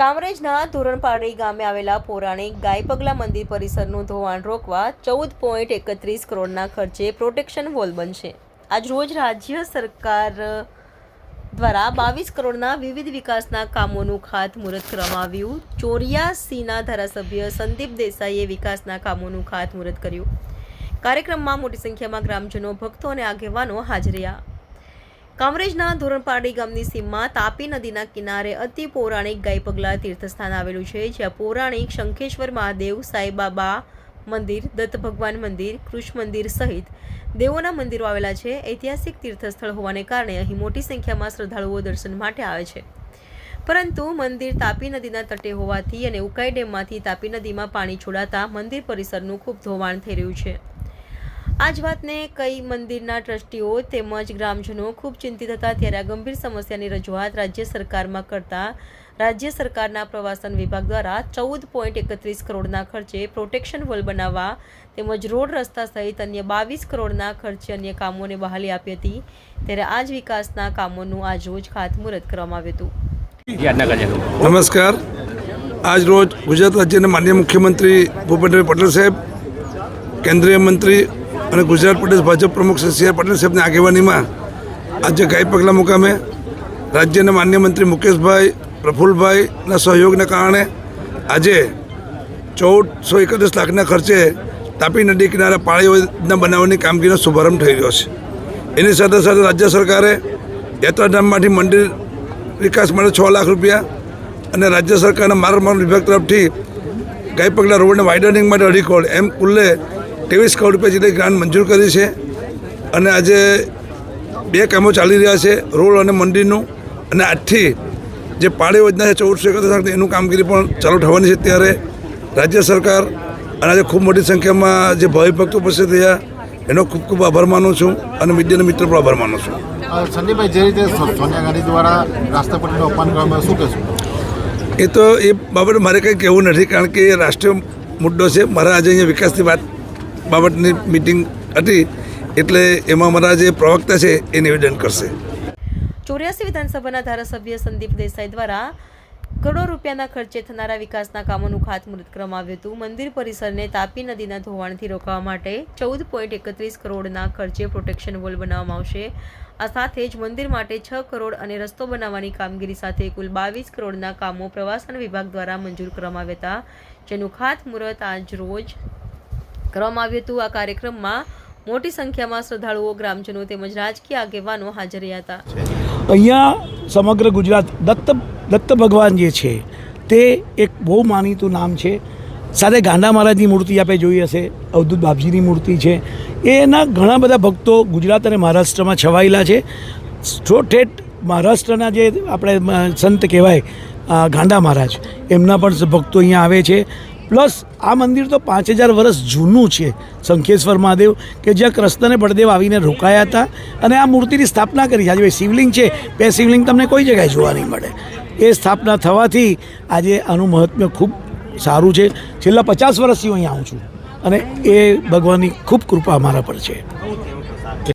કામરેજના ધોરણપાડી ગામે આવેલા પૌરાણિક ગાયપગલા મંદિર પરિસરનું ધોવાણ રોકવા ચૌદ પોઈન્ટ એકત્રીસ કરોડના ખર્ચે પ્રોટેક્શન વોલ બનશે. આજ રોજ રાજ્ય સરકાર દ્વારા બાવીસ કરોડના વિવિધ વિકાસના કામોનું ખાતમુહૂર્ત કરવામાં આવ્યું. ચોર્યાસીના ધારાસભ્ય સંદીપ દેસાઈએ વિકાસના કામોનું ખાતમુહૂર્ત કર્યું. કાર્યક્રમમાં મોટી સંખ્યામાં ગ્રામજનો, ભક્તો અને આગેવાનો હાજર રહ્યા. કામરેજના ધોરણપાડી ગામની સીમમાં તાપી નદીના કિનારે અતિ પૌરાણિક ગાયપગલા તીર્થસ્થાન આવેલું છે, જ્યાં પૌરાણિક શંખેશ્વર મહાદેવ, સાંઈબાબા મંદિર, દત્ત ભગવાન મંદિર, કૃષ્ણ મંદિર સહિત દેવોના મંદિરો આવેલા છે. ઐતિહાસિક તીર્થસ્થળ હોવાને કારણે અહીં મોટી સંખ્યામાં શ્રદ્ધાળુઓ દર્શન માટે આવે છે. પરંતુ મંદિર તાપી નદીના તટે હોવાથી અને ઉકાઈ ડેમમાંથી તાપી નદીમાં પાણી છોડાતા મંદિર પરિસરનું ખૂબ ધોવાણ થઈ રહ્યું છે. આ જ વાતને કઈ મંદિરના ટ્રસ્ટીઓ તેમજ ગ્રામજનો ખૂબ ચિંતિત હતા ત્યારે આ ગંભીર સમસ્યાની રજૂઆત રાજ્ય સરકારમાં કરતા રાજ્ય સરકારના પ્રવાસન વિભાગ દ્વારા ચૌદ પોઈન્ટ એકત્રીસ કરોડના ખર્ચે પ્રોટેક્શન વોલ બનાવવા તેમજ રોડ રસ્તા સહિત અન્ય બાવીસ કરોડના ખર્ચે અન્ય કામોને બહાલી આપી હતી ત્યારે આ જ વિકાસના કામોનું આજ રોજ ખાતમુહૂર્ત કરવામાં આવ્યું હતું. નમસ્કાર. આજ રોજ ગુજરાત રાજ્યના માન્ય મુખ્યમંત્રી ભૂપેન્દ્રભાઈ પટેલ સાહેબ, કેન્દ્રીય મંત્રી અને ગુજરાત પ્રદેશ ભાજપ પ્રમુખ શ્રી સી આર પટેલ સાહેબની આગેવાનીમાં આજે ગાય પગલા મુકામે રાજ્યના માન્ય મંત્રી મુકેશભાઈ પ્રફુલ્લભાઈના સહયોગને કારણે આજે ચૌદસો એકત્રીસ લાખના ખર્ચે તાપી નદી કિનારે પાળી યોજના બનાવવાની કામગીરીનો શુભારંભ થઈ રહ્યો છે. એની સાથે સાથે રાજ્ય સરકારે યાત્રાધામમાંથી મંદિર વિકાસ માટે છ લાખ રૂપિયા અને રાજ્ય સરકારના માર્ગ મકાન વિભાગ તરફથી ગાય પગલા રોડને વાઇડનિંગ માટે અઢી કરોડ એમ કુલ્લે ત્રેવીસ કરોડ રૂપિયા જેટલી ગ્રાન્ટ મંજૂર કરી છે. અને આજે બે કામો ચાલી રહ્યા છે રોડ અને મંદિરનું. અને આજથી જે પાણી યોજના છે ચૌદસો એકત્રીસ એનું કામગીરી પણ ચાલુ થવાની છે ત્યારે રાજ્ય સરકાર અને આજે ખૂબ મોટી સંખ્યામાં જે ભાવિ ભક્તો ઉપસ્થિત થયા એનો ખૂબ ખૂબ આભાર માનું છું અને મીડિયાના મિત્ર પણ આભાર માનું છું. સંદીપભાઈ જે રીતે સોનિયા ગાંધી દ્વારા રાષ્ટ્રપતિનું અપમાન કરવામાં શું કહેશું? એ તો એ બાબતે મારે કંઈ કહેવું નથી કારણ કે એ રાષ્ટ્રીય મુદ્દો છે. મારા આજે અહીંયા વિકાસની વાત બાબતની મિટિંગ હતી એટલે એમાં મારા જે પ્રવક્તા છે એ નિવેદન કરશે. ચોર્યાસી વિધાનસભાના ધારાસભ્ય સંદીપ દેસાઈ દ્વારા કરોડો રૂપિયાના ખર્ચે થનારા વિકાસના કામોનું ખાતમુહૂર્ત કરવામાં હતું. મંદિર પરિસરને તાપી નદીના ધોવાણથી રોકવા માટે ચૌદ પોઈન્ટ એકત્રીસ કરોડના ખર્ચે પ્રોટેક્શન વોલ બનાવવામાં આવશે. આ સાથે જ મંદિર માટે છ કરોડ અને રસ્તો બનાવવાની કામગીરી સાથે કુલ બાવીસ કરોડના કામો પ્રવાસન વિભાગ દ્વારા મંજૂર કરવામાં આવ્યા હતા, જેનું ખાતમુહૂર્ત આજ રોજ કરવામાં આવ્યું હતું. આ કાર્યક્રમમાં મોટી સંખ્યામાં શ્રદ્ધાળુઓ, ગ્રામજનો તેમજ રાજકીય આગેવાનો હાજર રહ્યા હતા. અહીંયા સમગ્ર ગુજરાત દત્ત દત્ત ભગવાન જે છે, તે એક બહુ માનીતું નામ છે. સાથે ગાંડા મહારાજની મૂર્તિ આપણે જોઈ હશે, અવધૂત બાપજીની મૂર્તિ છે. એના ઘણા બધા ભક્તો ગુજરાત અને મહારાષ્ટ્રમાં છવાયેલા છે. ઠેઠ મહારાષ્ટ્રના જે આપણે સંત કહેવાય ગાંડા મહારાજ, એમના પણ ભક્તો અહીંયા આવે છે. પ્લસ આ મંદિર તો પાંચ હજાર વર્ષ જૂનું છે. શંખેશ્વર મહાદેવ, કે જ્યાં કૃષ્ણને બળદેવ આવીને રોકાયા હતા અને આ મૂર્તિની સ્થાપના કરી. આજે શિવલિંગ છે. બે શિવલિંગ તમને કોઈ જગ્યાએ જોવા નહીં મળે. એ સ્થાપના થવાથી આજે આનું મહત્ત્વ ખૂબ સારું છે. છેલ્લા પચાસ વર્ષથી હું અહીંયા આવું છું. અને એ ભગવાનની ખૂબ કૃપા અમારા પર છે.